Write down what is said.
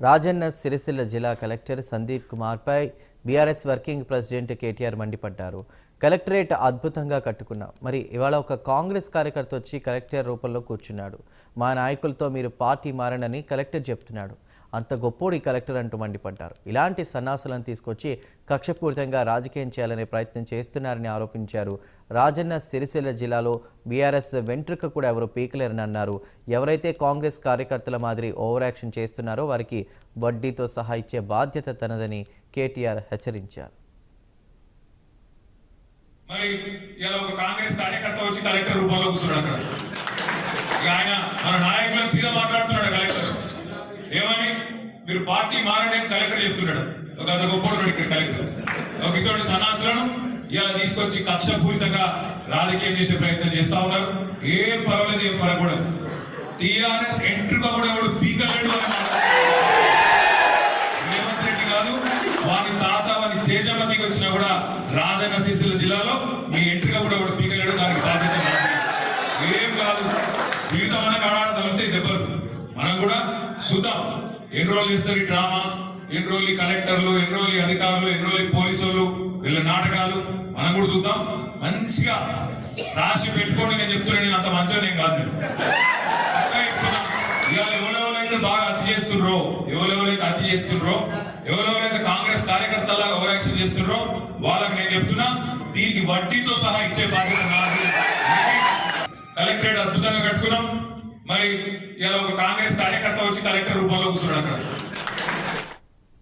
రాజన్న సిరిసిల్ల జిల్లా కలెక్టర్ సందీప్ కుమార్పై BRS working president KTR మండిపడ్డారు. కలెక్టరేట్ అద్భుతంగా కట్టుకున్నాం మరి ఇవాళ ఒక కాంగ్రెస్ కార్యకర్త వచ్చి కలెక్టర్ రూపంలో కూర్చున్నాడు. మా నాయకులతో మీరు పార్టీ మారనని కలెక్టర్ చెప్తున్నాడు. అంత గొప్పోడి కలెక్టర్ అంటూ మండిపడ్డారు. ఇలాంటి సన్నాసులను తీసుకొచ్చి కక్షపూరితంగా రాజకీయం చేయాలనే ప్రయత్నం చేస్తున్నారని ఆరోపించారు. రాజన్న సిరిసిల్ల జిల్లాలో బీఆర్ఎస్ వెంట్రుక కూడా ఎవరు పీకలేరని అన్నారు. ఎవరైతే కాంగ్రెస్ కార్యకర్తల మాదిరి ఓవర్ యాక్షన్ చేస్తున్నారో వారికి వడ్డీతో సహా ఇచ్చే బాధ్యత తనదని కేటీఆర్ హెచ్చరించారు. మరి ఇలా ఒక కాంగ్రెస్ కార్యకర్త వచ్చి కలెక్టర్ రూపంలో కూర్చున్నాడు అక్కడ. ఆయన మన నాయకులను సీదా మాట్లాడుతున్నాడు మీరు పార్టీ మారని కలెక్టర్ చెప్తున్నాడు. ఒక అంత గొప్పడు ఇక్కడ కలెక్టర్ ఒక ఇటువంటి సన్నాసులను ఇలా తీసుకొచ్చి కక్షపూరితంగా రాజకీయం చేసే ప్రయత్నం చేస్తా ఉన్నారు. ఏం పర్వాలేదు ఏం పడకూడదు టిఆర్ఎస్ ఎంట్రీగా కూడా ఎవడు పీకలేడు రేవంత్ రెడ్డి కాదు వాని తాత వాని చేజమతికి వచ్చినా కూడా రాజన్న సిరిసిల్ల జిల్లాలో మీ ఎంట్రీగా కూడా ఎవడు పీకలేడు దానికి బాధ్యత ఏం కాదు జీవితం మనకు ఆడాడ తగిలితే దెబ్బలు. మనం కూడా చూద్దాం. ఎన్ని రోజులు ఇస్తారు ఈ డ్రామా? ఎన్ని రోజులు కలెక్టర్లు ఎన్ని రోజులు అధికారులు ఎన్ని రోజులు పోలీసులు వీళ్ళ నాటకాలు? మనం కూడా చూద్దాం. మంచిగా రాసి పెట్టుకోండి నేను చెప్తున్నాను నేను అంత మంచిగా నేను. కాదు ఇవాళ ఎవరెవరైతే బాగా అతి చేస్తుండ్రో ఎవరెవరైతే అతి చేస్తుండ్రో ఎవరెవరైతే కాంగ్రెస్ కార్యకర్తలాగా ఓవర్ యాక్షన్ చేస్తుండ్రో వాళ్ళకి నేను చెప్తున్నా దీనికి వడ్డీతో సహా ఇచ్చే బాధ్యత నాది. కలెక్టరేట్ అద్భుతంగా కట్టుకున్నాం. మరి ఇలా ఒక కాంగ్రెస్ కార్యకర్త వచ్చి కలెక్టర్ రూపంలో కూర్చున్నాడు అక్కడ